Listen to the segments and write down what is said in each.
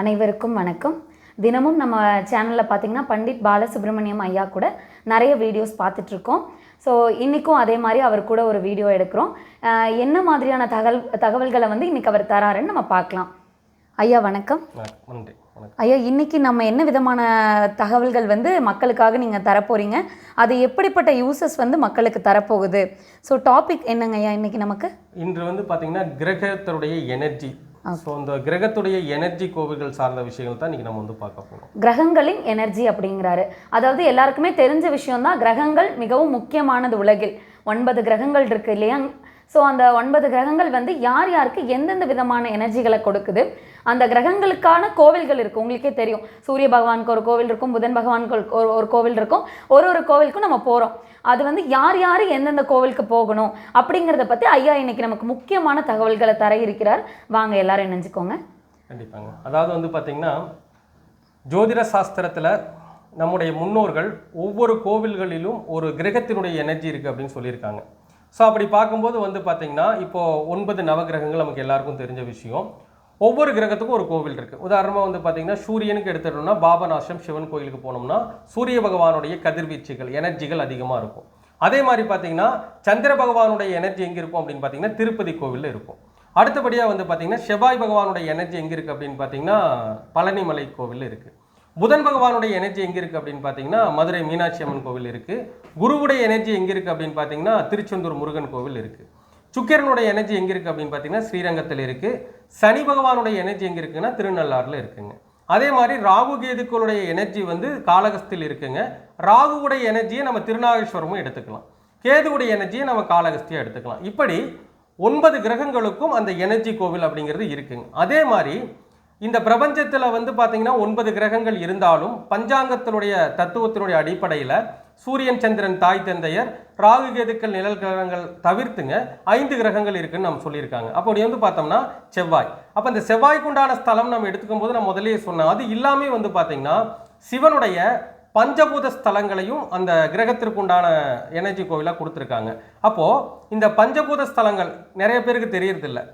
அனைவருக்கும் வணக்கம். தினமும் நம்ம சேனலில் பார்த்தீங்கன்னா பண்டிட் பாலசுப்ரமணியம் ஐயா கூட நிறைய வீடியோஸ் பார்த்துட்ருக்கோம் ஸோ இன்றைக்கும் அதே மாதிரி அவர் கூட ஒரு வீடியோ எடுக்கிறோம். என்ன மாதிரியான தகவல் தகவல்களை வந்து இன்றைக்கி அவர் தராருன்னு நம்ம பார்க்கலாம் ஐயா வணக்கம். நன்றி ஐயா இன்னைக்கு நம்ம என்ன விதமான தகவல்கள் வந்து மக்களுக்காக நீங்கள் தரப்போறீங்க? அது எப்படிப்பட்ட யூசஸ் வந்து மக்களுக்கு தரப்போகுது? ஸோ டாபிக் என்னங்க ஐயா இன்னைக்கு நமக்கு? இன்று வந்து பார்த்தீங்கன்னா கிரகத்தினுடைய எனர்ஜி ஸோ அந்த கிரகத்துடைய எனர்ஜி கோவில்கள் சார்ந்த விஷயங்கள் தான் இன்னைக்கு நம்ம வந்து பார்க்க போகிறோம் கிரகங்களின் எனர்ஜி அப்படிங்கிறாரு. அதாவது எல்லாருக்குமே தெரிஞ்ச விஷயம்தான் கிரகங்கள் மிகவும் முக்கியமானது உலகில். ஒன்பது கிரகங்கள் இருக்கு இல்லையா? ஸோ அந்த ஒன்பது கிரகங்கள் வந்து யார் யாருக்கு எந்தெந்த விதமான எனர்ஜிகளை கொடுக்குது? அந்த கிரகங்களுக்கான கோவில்கள் இருக்குது உங்களுக்கே தெரியும். சூரிய பகவானுக்கு ஒரு கோவில் இருக்கும் புதன் பகவானுக்கு ஒரு- ஒரு கோவில் இருக்கும். ஒரு ஒரு கோவிலுக்கும் நம்ம போகிறோம் அது வந்து யார் யார் எந்தெந்த கோவிலுக்கு போகணும் அப்படிங்கிறத பற்றி ஐயா இன்னைக்கு நமக்கு முக்கியமான தகவல்களை தர இருக்கிறார். வாங்க எல்லாரும் இணைஞ்சுக்கோங்க. கண்டிப்பாங்க. அதாவது வந்து பார்த்தீங்கன்னா ஜோதிட சாஸ்திரத்தில் நம்முடைய முன்னோர்கள் ஒவ்வொரு கோவில்களிலும் ஒரு கிரகத்தினுடைய எனர்ஜி இருக்குது அப்படின்னு சொல்லியிருக்காங்க. ஸோ அப்படி பார்க்கும்போது வந்து பார்த்திங்கன்னா இப்போது ஒன்பது நவகிரகங்கள் நமக்கு எல்லாருக்கும் தெரிஞ்ச விஷயம். ஒவ்வொரு கிரகத்துக்கும் ஒரு கோவில் இருக்குது உதாரணமாக வந்து பார்த்தீங்கன்னா சூரியனுக்கு எடுத்துட்டோம்னா பாபநாசம் சிவன் கோயிலுக்கு போனோம்னா சூரிய பகவானுடைய கதிர்வீச்சுகள் எனர்ஜிகள் அதிகமாக இருக்கும். அதே மாதிரி பார்த்திங்கன்னா சந்திர பகவானுடைய எனர்ஜி எங்கே இருக்கும் அப்படின்னு பார்த்தீங்கன்னா திருப்பதி கோவிலில் இருக்கும். அடுத்தபடியாக வந்து பார்த்திங்கன்னா செவ்வாய் பகவானுடைய எனர்ஜி எங்கே இருக்குது அப்படின்னு பார்த்தீங்கன்னா பழனிமலை கோவில் இருக்குது புதன் பகவானுடைய எனர்ஜி எங்கே இருக்குது அப்படின்னு பார்த்தீங்கன்னா மதுரை மீனாட்சி அம்மன் கோவில் இருக்குது குருவுடைய எனர்ஜி எங்கே இருக்குது அப்படின்னு பார்த்தீங்கன்னா திருச்செந்தூர் முருகன் கோவில் இருக்குது சுக்கிரனுடைய எனர்ஜி எங்கே இருக்குது அப்படின்னு பார்த்தீங்கன்னா ஸ்ரீரங்கத்தில் இருக்குது சனி பகவானுடைய எனர்ஜி எங்கே இருக்குன்னா திருநள்ளாறில் இருக்குங்க. அதே மாதிரி ராகு கேதுக்களுடைய எனர்ஜி வந்து காளகஸ்தில் இருக்குங்க. ராகுவுடைய எனர்ஜியை நம்ம திருநாகேஸ்வரமும் எடுத்துக்கலாம். கேதுவுடைய எனர்ஜியை நம்ம காளகஸ்தியாக எடுத்துக்கலாம். இப்படி ஒன்பது கிரகங்களுக்கும் அந்த எனர்ஜி கோவில் அப்படிங்கிறது இருக்குங்க. அதே மாதிரி இந்த பிரபஞ்சத்தில் வந்து பார்த்தீங்கன்னா ஒன்பது கிரகங்கள் இருந்தாலும் பஞ்சாங்கத்தினுடைய தத்துவத்தினுடைய அடிப்படையில் சூரியன் சந்திரன் தாய் தந்தையர் ராகு கேதுக்கள் நிழல் கிரகங்கள் தவிர்த்துங்க ஐந்து கிரகங்கள் இருக்குன்னு நம்ம சொல்லியிருக்காங்க. அப்படி வந்து பார்த்தோம்னா செவ்வாய். அப்போ இந்த செவ்வாய்க்குண்டான ஸ்தலம் நம்ம எடுத்துக்கும் போது நான் முதலே சொன்னேன். அது இல்லாமே வந்து பார்த்தீங்கன்னா சிவனுடைய பஞ்சபூத ஸ்தலங்களையும் அந்த கிரகத்திற்குண்டான எனர்ஜி கோவிலாக கொடுத்துருக்காங்க. அப்போது இந்த பஞ்சபூத ஸ்தலங்கள் நிறைய பேருக்கு தெரியறதில்லை.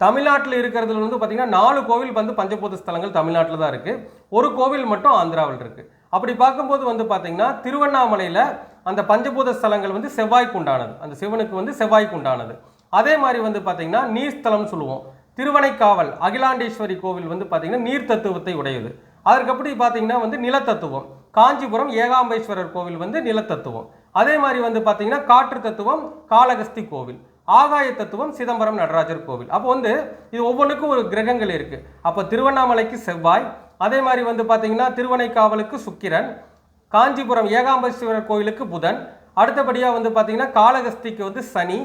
தமிழ்நாட்டில் இருக்கிறதுல வந்து பார்த்தீங்கன்னா நாலு கோவில் வந்து பஞ்சபூத ஸ்தலங்கள் தமிழ்நாட்டில் தான் இருக்குது ஒரு கோவில் மட்டும் ஆந்திராவில் இருக்குது அப்படி பார்க்கும்போது வந்து பார்த்தீங்கன்னா திருவண்ணாமலையில் அந்த பஞ்சபூத ஸ்தலங்கள் வந்து செவ்வாய்க்கு உண்டானது. அந்த சிவனுக்கு வந்து செவ்வாய்க்கு உண்டானது. அதே மாதிரி வந்து பார்த்தீங்கன்னா நீர்ஸ்தலம்னு சொல்லுவோம். திருவனைக்காவல் அகிலாண்டேஸ்வரி கோவில் வந்து பார்த்தீங்கன்னா நீர் தத்துவத்தை உடையது. அதற்கப்படி பார்த்தீங்கன்னா வந்து நிலத்தத்துவம். காஞ்சிபுரம் ஏகாம்பேஸ்வரர் கோவில் வந்து நிலத்தத்துவம். அதே மாதிரி வந்து பார்த்தீங்கன்னா காற்று தத்துவம் காளகஸ்தி கோவில். ஆகாய தத்துவம் சிதம்பரம் நடராஜர் கோவில். அப்போ வந்து இது ஒவ்வொன்றுக்கும் ஒரு கிரகங்கள் இருக்கு. அப்போ திருவண்ணாமலைக்கு செவ்வாய் அதே மாதிரி வந்து பார்த்தீங்கன்னா திருவனைக்காவலுக்கு சுக்கிரன் காஞ்சிபுரம் ஏகாம்பரீஸ்வரர் கோவிலுக்கு புதன் அடுத்தபடியாக வந்து பார்த்தீங்கன்னா காளகஸ்திக்கு வந்து சனி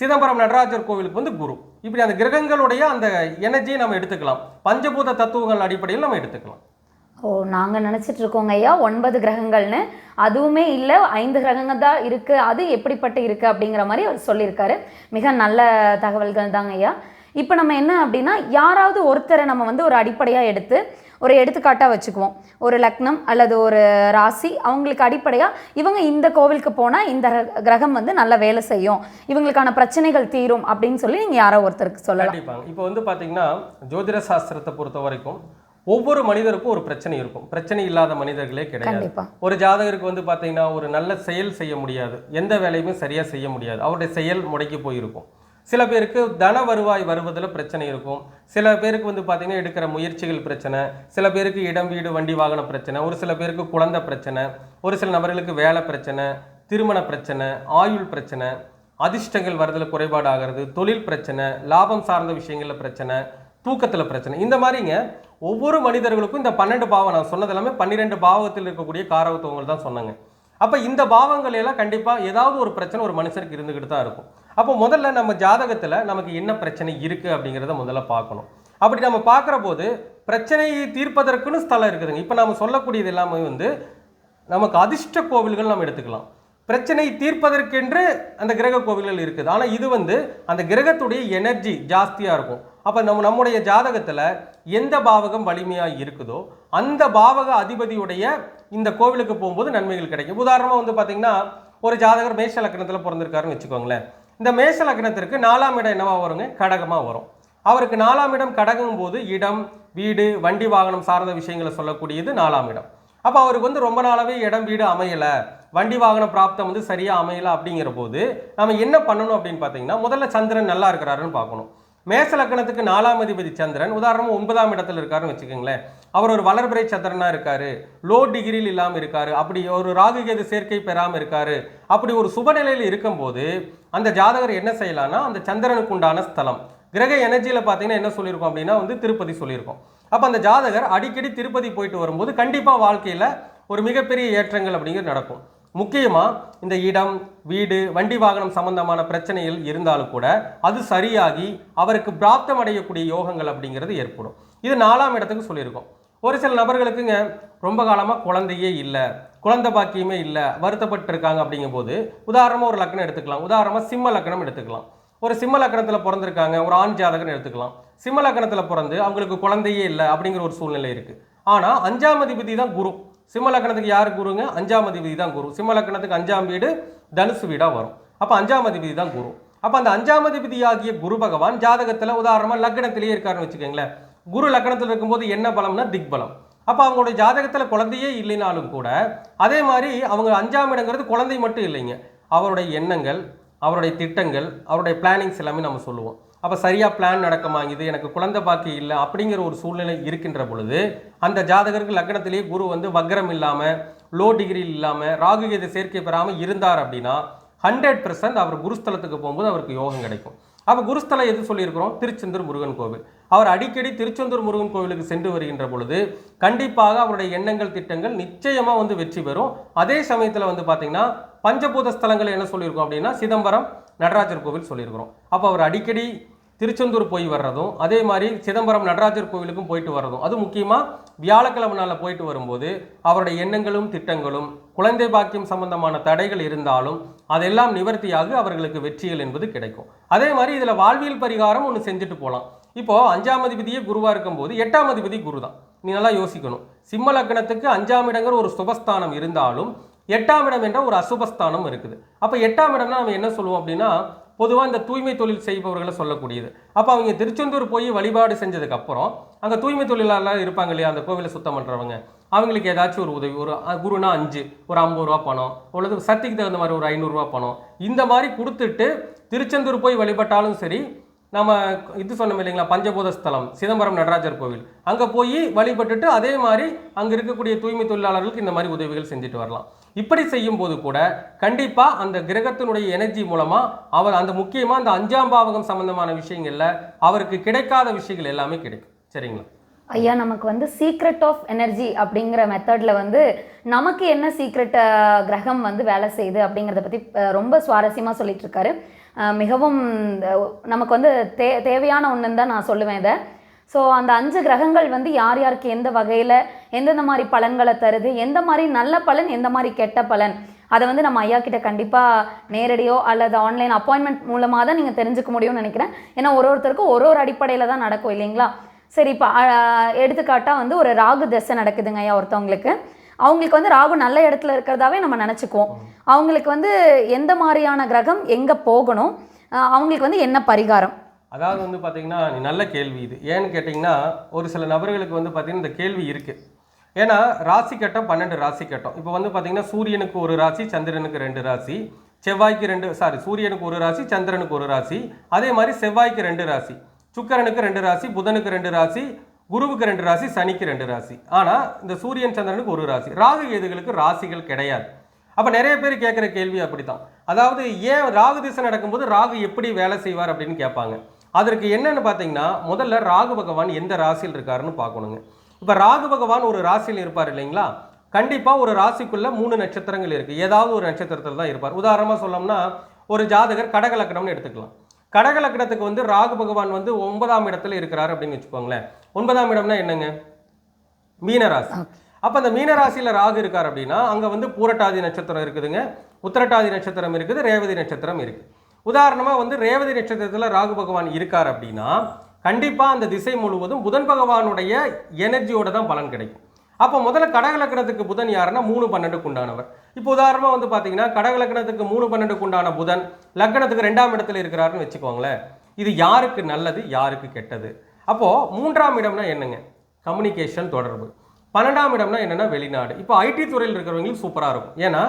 சிதம்பரம் நடராஜர் கோவிலுக்கு வந்து குரு. இப்படி அந்த கிரகங்களுடைய அந்த எனர்ஜியை நம்ம எடுத்துக்கலாம். பஞ்சபூத தத்துவங்கள் அடிப்படையில் நம்ம எடுத்துக்கலாம். ஓ நாங்கள் நினச்சிட்டு இருக்கோங்க ஐயா ஒன்பது கிரகங்கள்னு. அதுவுமே இல்லை ஐந்து கிரகங்கள் தான் இருக்குது அது எப்படிப்பட்டு இருக்குது அப்படிங்கிற மாதிரி அவர் சொல்லியிருக்காரு. மிக நல்ல தகவல்கள் தாங்க ஐயா. இப்போ நம்ம என்ன அப்படின்னா யாராவது ஒருத்தரை நம்ம வந்து ஒரு அடிப்படையாக எடுத்து ஒரு எடுத்துக்காட்டாக வச்சுக்குவோம். ஒரு லக்னம் அல்லது ஒரு ராசி அவங்களுக்கு அடிப்படையாக இவங்க இந்த கோவிலுக்கு போனால் இந்த கிரகம் வந்து நல்ல வேலை செய்யும். இவங்களுக்கான பிரச்சனைகள் தீரும் அப்படின்னு சொல்லி நீங்கள் யாரோ ஒருத்தருக்கு சொல்லலாம். இப்போ வந்து பார்த்தீங்கன்னா ஜோதிட சாஸ்திரத்தை பொறுத்த வரைக்கும் ஒவ்வொரு மனிதருக்கும் ஒரு பிரச்சனை இருக்கும். பிரச்சனை இல்லாத மனிதர்களே கிடையாது. ஒரு ஜாதகருக்கு வந்து பார்த்தீங்கன்னா ஒரு நல்ல செயல் செய்ய முடியாது. எந்த வேலையுமே சரியாக செய்ய முடியாது. அவருடைய செயல் முடங்கி போயிருக்கும். சில பேருக்கு தன வருவாய் வருவதில் பிரச்சனை இருக்கும். சில பேருக்கு வந்து பார்த்தீங்கன்னா எடுக்கிற முயற்சிகள் பிரச்சனை. சில பேருக்கு இடம் வீடு வண்டி வாகன பிரச்சனை. ஒரு சில பேருக்கு குழந்தை பிரச்சனை. ஒரு சில நபர்களுக்கு வேலை பிரச்சனை திருமண பிரச்சனை ஆயுள் பிரச்சனை அதிர்ஷ்டங்கள் வரதில் குறைபாடு ஆகிறது தொழில் பிரச்சனை லாபம் சார்ந்த விஷயங்களில் பிரச்சனை தூக்கத்தில் பிரச்சனை. இந்த மாதிரிங்க ஒவ்வொரு மனிதர்களுக்கும் இந்த பன்னெண்டு பாவம் நான் சொன்னது எல்லாமே பன்னிரெண்டு பாவத்தில் இருக்கக்கூடிய காரகத்துவங்கள் தான் சொன்னாங்க. அப்போ இந்த பாவங்கள் எல்லாம் கண்டிப்பாக ஏதாவது ஒரு பிரச்சனை ஒரு மனுஷனுக்கு இருந்துக்கிட்டு தான் இருக்கும். அப்போ முதல்ல நம்ம ஜாதகத்தில் நமக்கு என்ன பிரச்சனை இருக்குது அப்படிங்கிறத முதல்ல பார்க்கணும். அப்படி நம்ம பார்க்குற போது பிரச்சனையை தீர்ப்பதற்குன்னு ஸ்தலம் இருக்குதுங்க. இப்போ நம்ம சொல்லக்கூடியது எல்லாமே வந்து நமக்கு அதிர்ஷ்ட கோவில்கள் நம்ம எடுத்துக்கலாம். பிரச்சனை தீர்ப்பதற்கென்று அந்த கிரக கோவில்கள் இருக்குது. ஆனால் இது வந்து அந்த கிரகத்துடைய எனர்ஜி ஜாஸ்தியாக இருக்கும். அப்போ நம்ம நம்முடைய ஜாதகத்தில் எந்த பாவகம் வலிமையாக இருக்குதோ அந்த பாவக அதிபதியுடைய இந்த கோவிலுக்கு போகும்போது நன்மைகள் கிடைக்கும். உதாரணமாக வந்து பார்த்திங்கன்னா ஒரு ஜாதகர் மேஷ லக்னத்தில் பிறந்திருக்காருன்னு வச்சுக்கோங்களேன். இந்த மேஷ லக்னத்திற்கு நாலாம் இடம் என்னவா வருங்க? கடகமாக வரும். அவருக்கு நாலாம் இடம் கடகும் போது இடம் வீடு வண்டி வாகனம் சார்ந்த விஷயங்களை சொல்லக்கூடியது நாலாம் இடம். அப்போ அவருக்கு வந்து ரொம்ப நாளாகவே இடம் வீடு அமையலை. வண்டி வாகன பிராப்தம் வந்து சரியாக அமையலை அப்படிங்கிற போது நம்ம என்ன பண்ணணும் அப்படின்னு பார்த்தீங்கன்னா முதல்ல சந்திரன் நல்லா இருக்கிறாருன்னு பார்க்கணும். மேச லக்கணத்துக்கு நாலாம் அதிபதி சந்திரன் உதாரணம் ஒன்பதாம் இடத்துல இருக்காருன்னு வச்சுக்கோங்களேன். அவர் ஒரு வளர்பிறை சந்திரனா இருக்காரு. லோ டிகிரியில் இல்லாமல் இருக்காரு. அப்படி ஒரு ராகு கேது சேர்க்கை பெறாமல் இருக்காரு. அப்படி ஒரு சுபநிலையில் இருக்கும்போது அந்த ஜாதகர் என்ன செய்யலாம்னா அந்த சந்திரனுக்கு உண்டான ஸ்தலம். கிரக எனர்ஜியில் பார்த்தீங்கன்னா என்ன சொல்லியிருக்கோம் அப்படின்னா வந்து திருப்பதி சொல்லியிருக்கோம். அப்போ அந்த ஜாதகர் அடிக்கடி திருப்பதி போயிட்டு வரும்போது கண்டிப்பாக வாழ்க்கையில் ஒரு மிகப்பெரிய ஏற்றங்கள் அப்படிங்கிறது நடக்கும். முக்கியமாக இந்த இடம் வீடு வண்டி வாகனம் சம்பந்தமான பிரச்சனைகள் இருந்தாலும் கூட அது சரியாகி அவருக்கு பிராப்தம் அடையக்கூடிய யோகங்கள் அப்படிங்கிறது ஏற்படும். இது நாலாம் இடத்துக்கு சொல்லியிருக்கோம். ஒரு சில நபர்களுக்குங்க ரொம்ப காலமாக குழந்தையே இல்லை குழந்தை பாக்கியமே இல்லை வருத்தப்பட்டிருக்காங்க அப்படிங்கும்போது உதாரணமாக ஒரு லக்னம் எடுத்துக்கலாம். உதாரணமாக சிம்ம லக்னம் எடுத்துக்கலாம். ஒரு சிம்ம லக்கணத்தில் பிறந்திருக்காங்க ஒரு ஆண் ஜாதகன் எடுத்துக்கலாம். சிம்ம லக்கணத்தில் பிறந்து அவங்களுக்கு குழந்தையே இல்லை அப்படிங்கிற ஒரு சூழ்நிலை இருக்குது ஆனால் அஞ்சாம் அதிபதி தான் குரு. சிம்ம லக்கணத்துக்கு யார் குருங்க அஞ்சாம் அதிபதி தான் குரு சிம்ம லக்கணத்துக்கு அஞ்சாம் வீடு தனுசு வீடாக வரும். அப்போ அஞ்சாம் அதிபதி தான் குரு அப்போ அந்த அஞ்சாம் அதிபதி ஆகிய குரு பகவான் ஜாதகத்தில் உதாரணமாக லக்னத்திலேயே இருக்காருன்னு வச்சுக்கோங்களேன். குரு லக்கணத்தில் இருக்கும்போது என்ன பலம்னா திக்பலம். அப்போ அவங்களுடைய ஜாதகத்தில் குழந்தையே இல்லைனாலும் கூட அதே மாதிரி அவங்க அஞ்சாம் இடங்கிறது குழந்தை மட்டும் இல்லைங்க. அவருடைய எண்ணங்கள் அவருடைய திட்டங்கள் அவருடைய பிளானிங்ஸ் எல்லாமே நம்ம சொல்லுவோம். அப்போ சரியாக பிளான் நடக்குமா இது எனக்கு குழந்தை பாக்கி இல்லை அப்படிங்கிற ஒரு சூழ்நிலை இருக்கின்ற பொழுது அந்த ஜாதகருக்கு லக்னத்திலேயே குரு வந்து வக்ரம் இல்லாமல் லோ டிகிரி இல்லாமல் ராகு கேது சேர்க்கை பெறாமல் இருந்தார் அப்படின்னா ஹண்ட்ரட் அவர் குருஸ்தலத்துக்கு போகும்போது அவருக்கு யோகம் கிடைக்கும். அப்போ குருஸ்தலம் எது சொல்லியிருக்கிறோம்? திருச்செந்தூர் முருகன் கோவில். அவர் அடிக்கடி திருச்செந்தூர் முருகன் கோவிலுக்கு சென்று வருகின்ற பொழுது கண்டிப்பாக அவருடைய எண்ணங்கள் திட்டங்கள் நிச்சயமாக வந்து வெற்றி பெறும். அதே சமயத்தில் வந்து பார்த்தீங்கன்னா பஞ்சபூத ஸ்தலங்கள் என்ன சொல்லியிருக்கோம் அப்படின்னா சிதம்பரம் நடராஜர் கோவில் சொல்லியிருக்கிறோம். அப்போ அவர் அடிக்கடி திருச்செந்தூர் போய் வர்றதும் அதே மாதிரி சிதம்பரம் நடராஜர் கோவிலுக்கும் போயிட்டு வர்றதும். அது முக்கியமாக வியாழக்கிழமை நாளில் போயிட்டு வரும்போது அவருடைய எண்ணங்களும் திட்டங்களும் குழந்தை பாக்கியம் சம்பந்தமான தடைகள் இருந்தாலும் அதெல்லாம் நிவர்த்தியாகி அவர்களுக்கு வெற்றிகள் என்பது கிடைக்கும். அதே மாதிரி இதில் வாழ்வியல் பரிகாரம் ஒன்று செஞ்சுட்டு போகலாம் இப்போது அஞ்சாம் அதிபதியே குருவாக இருக்கும்போது எட்டாம் அதிபதி குரு தான் நீ நல்லா யோசிக்கணும். சிம்ம லக்னத்துக்கு அஞ்சாம் இடங்கிற ஒரு சுபஸ்தானம் இருந்தாலும் எட்டாம் இடம் என்ற ஒரு அசுபஸ்தானம் இருக்குது. அப்போ எட்டாம் இடம்னா நம்ம என்ன சொல்லுவோம் அப்படின்னா பொதுவாக இந்த தூய்மை தொழில் செய்பவர்களை சொல்லக்கூடியது. அப்போ அவங்க திருச்செந்தூர் போய் வழிபாடு செஞ்சதுக்கப்புறம் அங்கே தூய்மை தொழிலாளர் இருப்பாங்க இல்லையா அந்த கோவிலை சுத்தம் பண்ணுறவங்க அவங்களுக்கு ஏதாச்சும் ஒரு உதவி ஒரு குருனா அஞ்சு ஒரு ஐம்பது ரூபா பணம் அல்லது சக்திக்கு தகுந்த மாதிரி ஒரு ஐநூறுரூவா பணம் இந்த மாதிரி கொடுத்துட்டு திருச்செந்தூர் போய் வழிபட்டாலும் சரி நம்ம இது சொன்னோம் இல்லைங்களா பஞ்சபூத ஸ்தலம் சிதம்பரம் நடராஜர் கோவில். அங்கே போய் வழிபட்டுட்டு அதே மாதிரி அங்கே இருக்கக்கூடிய தூய்மை தொழிலாளர்களுக்கு இந்த மாதிரி உதவிகள் செஞ்சுட்டு வரலாம். இப்படி செய்யும் போது கூட கண்டிப்பாக அந்த கிரகத்தினுடைய எனர்ஜி மூலமாக அவர் அந்த முக்கியமாக அந்த அஞ்சாம் பாவகம் சம்பந்தமான விஷயங்களில் அவருக்கு கிடைக்காத விஷயங்கள் எல்லாமே கிடைக்கும். சரிங்களா? ஐயா நமக்கு வந்து சீக்ரெட் ஆஃப் எனர்ஜி அப்படிங்கிற மெத்தடில் வந்து நமக்கு என்ன சீக்ரெட் கிரகம் வந்து வேலை செய்யுது அப்படிங்கிறத பற்றி ரொம்ப சுவாரஸ்யமாக சொல்லிட்டு இருக்காரு. மிகவும் நமக்கு வந்து தே தேவையான ஒன்றுன்னு தான் நான் சொல்லுவேன் இதை. ஸோ அந்த அஞ்சு கிரகங்கள் வந்து யார் யாருக்கு எந்த வகையில் எந்தெந்த மாதிரி பலன்களை தருது எந்த மாதிரி நல்ல பலன் எந்த மாதிரி கெட்ட பலன். அதை வந்து நம்ம ஐயா கிட்ட கண்டிப்பாக நேரடியோ அல்லது ஆன்லைன் அப்பாயின்மெண்ட் மூலமாக தான் நீங்கள் தெரிஞ்சுக்க முடியும்னு நினைக்கிறேன். ஏன்னா ஒரு ஒருத்தருக்கும் ஒரு ஒரு அடிப்படையில் தான் நடக்கும் இல்லைங்களா? சரி இப்போ எடுத்துக்காட்டாக வந்து ஒரு ராகு தசை நடக்குதுங்க ஐயா ஒருத்தவங்களுக்கு. அவங்களுக்கு வந்து ராகு நல்ல இடத்துல இருக்கிறதாவே நம்ம நினச்சிக்குவோம். அவங்களுக்கு வந்து எந்த மாதிரியான கிரகம் எங்கே போகணும்? அவங்களுக்கு வந்து என்ன பரிகாரம்? அதாவது வந்து பார்த்தீங்கன்னா நல்ல கேள்வி இது. ஏன்னு கேட்டிங்கன்னா ஒரு சில நபர்களுக்கு வந்து பார்த்திங்கன்னா இந்த கேள்வி இருக்குது ஏன்னா ராசி கட்டம் பன்னெண்டு ராசி கட்டம். இப்போ வந்து பார்த்திங்கன்னா சூரியனுக்கு ஒரு ராசி சந்திரனுக்கு ரெண்டு ராசி செவ்வாய்க்கு ரெண்டு சாரி சூரியனுக்கு ஒரு ராசி சந்திரனுக்கு ஒரு ராசி அதே மாதிரி செவ்வாய்க்கு ரெண்டு ராசி சுக்கரனுக்கு ரெண்டு ராசி புதனுக்கு ரெண்டு ராசி குருவுக்கு ரெண்டு ராசி சனிக்கு ரெண்டு ராசி. ஆனால் இந்த சூரியன் சந்திரனுக்கு ஒரு ராசி. ராகு கேதுகளுக்கு ராசிகள் கிடையாது. அப்போ நிறைய பேர் கேட்குற கேள்வி அப்படித்தான். அதாவது ஏன் ராகு திசை நடக்கும்போது ராகு எப்படி வேலை செய்வார் அப்படின்னு கேட்பாங்க. அதற்கு என்னன்னு பார்த்தீங்கன்னா முதல்ல ராகு பகவான் எந்த ராசியில் இருக்காருன்னு பார்க்கணுங்க. இப்போ ராகு பகவான் ஒரு ராசியில் இருப்பார் இல்லைங்களா? கண்டிப்பாக ஒரு ராசிக்குள்ளே மூணு நட்சத்திரங்கள் இருக்குது ஏதாவது ஒரு நட்சத்திரத்தில் தான் இருப்பார். உதாரணமாக சொல்லோம்னா ஒரு ஜாதகர் கடகலக்கணம்னு எடுத்துக்கலாம். கடகலக்கணத்துக்கு வந்து ராகு பகவான் வந்து ஒன்பதாம் இடத்துல இருக்கிறார் அப்படின்னு வச்சுக்கோங்களேன். ஒன்பதாம் இடம்னா என்னங்க? மீனராசி. அப்போ அந்த மீனராசியில் ராகு இருக்கார் அப்படின்னா அங்கே வந்து பூரட்டாதி நட்சத்திரம் இருக்குதுங்க. உத்திரட்டாதி நட்சத்திரம் இருக்குது ரேவதி நட்சத்திரம் இருக்குது உதாரணமாக வந்து ரேவதி நட்சத்திரத்தில் ராகு பகவான் இருக்கார் அப்படின்னா கண்டிப்பாக அந்த திசை முழுவதும் புதன் பகவானுடைய எனர்ஜியோட தான் பலன் கிடைக்கும். அப்போ முதல்ல கடக லக்னத்துக்கு புதன் யாருன்னா மூணு பன்னெண்டுக்கு உண்டானவர். இப்போ உதாரணமாக வந்து பார்த்தீங்கன்னா கடக லக்னத்துக்கு மூணு பன்னெண்டுக்கு உண்டான புதன் லக்னத்துக்கு ரெண்டாம் இடத்துல இருக்கிறாருன்னு வச்சுக்கோங்களேன். இது யாருக்கு நல்லது யாருக்கு கெட்டது? அப்போது மூன்றாம் இடம்னா என்னங்க? கம்யூனிகேஷன் தொடர்பு. பன்னெண்டாம் இடம்னா என்னென்னா வெளிநாடு. இப்போ ஐடி துறையில் இருக்கிறவங்களுக்கு சூப்பராக இருக்கும். ஏன்னா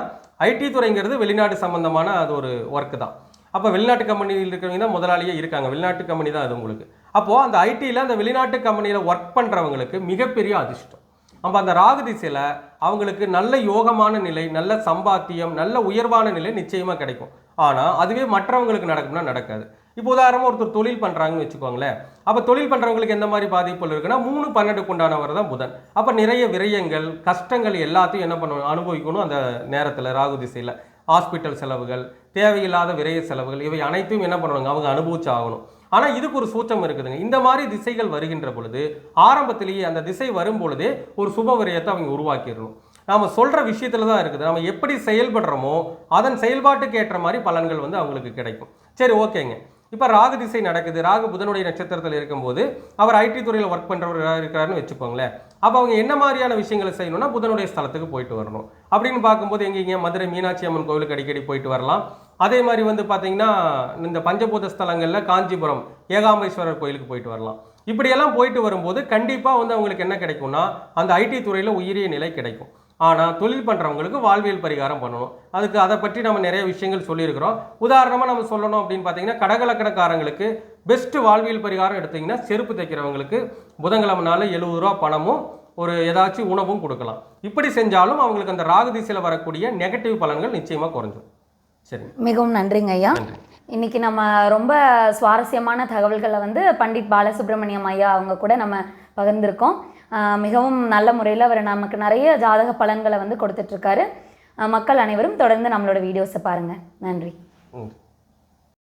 ஐடி துறைங்கிறது வெளிநாடு சம்பந்தமான அது ஒரு ஒர்க்கு தான். அப்போ வெளிநாட்டு கம்பெனியில் இருக்கிறவங்க தான் முதலாளியே இருக்காங்க. வெளிநாட்டு கம்பெனி தான் அது உங்களுக்கு. அப்போது அந்த ஐடியில் அந்த வெளிநாட்டு கம்பெனியில் ஒர்க் பண்ணுறவங்களுக்கு மிகப்பெரிய அதிர்ஷ்டம். அப்போ அந்த ராகு திசையில் அவங்களுக்கு நல்ல யோகமான நிலை நல்ல சம்பாத்தியம் நல்ல உயர்வான நிலை நிச்சயமாக கிடைக்கும். ஆனால் அதுவே மற்றவங்களுக்கு நடக்கும்னா நடக்காது. இப்போ உதாரணமாக ஒருத்தர் தொழில் பண்ணுறாங்கன்னு வச்சுக்கோங்களேன். அப்போ தொழில் பண்ணுறவங்களுக்கு எந்த மாதிரி பாதிப்புகள் இருக்குன்னா மூணு பன்னெண்டுக்கு உண்டானவர் தான் புதன். அப்போ நிறைய விரயங்கள் கஷ்டங்கள் எல்லாத்தையும் என்ன பண்ணணும் அனுபவிக்கணும் அந்த நேரத்தில் ராகு திசையில். ஹாஸ்பிட்டல் செலவுகள் தேவையில்லாத விரைய செலவுகள் இவை அனைத்தையும் என்ன பண்ணணுங்க அவங்க அனுபவிச்சு ஆகணும் ஆனால் இதுக்கு ஒரு சூச்சம் இருக்குதுங்க. இந்த மாதிரி திசைகள் வருகின்ற பொழுது ஆரம்பத்திலேயே அந்த திசை வரும் பொழுதே ஒரு சுப விரயத்தை அவங்க உருவாக்கிடணும். நாம் சொல்கிற விஷயத்தில் தான் இருக்குது. நம்ம எப்படி செயல்படுறோமோ அதன் செயல்பாட்டுக்கு ஏற்ற மாதிரி பலன்கள் வந்து அவங்களுக்கு கிடைக்கும். சரி ஓகேங்க. இப்போ ராகு திசை நடக்குது. ராகு புதனுடைய நட்சத்திரத்தில் இருக்கும்போது அவர் ஐடி துறையில் ஒர்க் பண்ணுறவராக இருக்கிறாருன்னு வச்சுக்கோங்களேன். அப்போ அவங்க என்ன மாதிரியான விஷயங்களை செய்யணும்னா புதனுடைய ஸ்தலத்துக்கு போயிட்டு வரணும். அப்படின்னு பார்க்கும்போது எங்கேங்க மதுரை மீனாட்சி அம்மன் கோவிலுக்கு அடிக்கடி போயிட்டு வரலாம். அதே மாதிரி வந்து பார்த்தீங்கன்னா இந்த பஞ்சபூத ஸ்தலங்களில் காஞ்சிபுரம் ஏகாம்பேஸ்வரர் கோயிலுக்கு போயிட்டு வரலாம். இப்படியெல்லாம் போயிட்டு வரும்போது கண்டிப்பாக வந்து அவங்களுக்கு என்ன கிடைக்கும்னா அந்த ஐடி துறையில் உயிரிய நிலை கிடைக்கும். ஆனால் தொழில் பண்ணுறவங்களுக்கு வாழ்வியல் பரிகாரம் பண்ணணும். அதுக்கு அதை பற்றி நம்ம நிறைய விஷயங்கள் சொல்லியிருக்கிறோம். உதாரணமாக நம்ம சொல்லணும் அப்படின்னு பார்த்தீங்கன்னா கடகலக்கணக்காரங்களுக்கு பெஸ்ட் வாழ்வியல் பரிகாரம் எடுத்தீங்கன்னா செருப்பு தைக்கிறவங்களுக்கு புதன்கிழமை நாள் எழுபது ரூபா பணமும் ஒரு ஏதாச்சும் உணவும் கொடுக்கலாம். இப்படி செஞ்சாலும் அவங்களுக்கு அந்த ராகு திசையில் வரக்கூடிய நெகட்டிவ் பலன்கள் நிச்சயமாக குறைஞ்சிடும் சரி. மிகவும் நன்றிங்க ஐயா. இன்னைக்கு நம்ம ரொம்ப சுவாரஸ்யமான தகவல்களை வந்து பண்டிட் பாலசுப்ரமணியம் ஐயா அவங்க கூட நம்ம பகிர்ந்திருக்கோம். மிகவும் நல்ல முறையில் அவர் நமக்கு நிறைய ஜாதக பலன்களை வந்து கொடுத்துட்ருக்காரு. மக்கள் அனைவரும் தொடர்ந்து நம்மளோட வீடியோஸை பாருங்கள் நன்றி.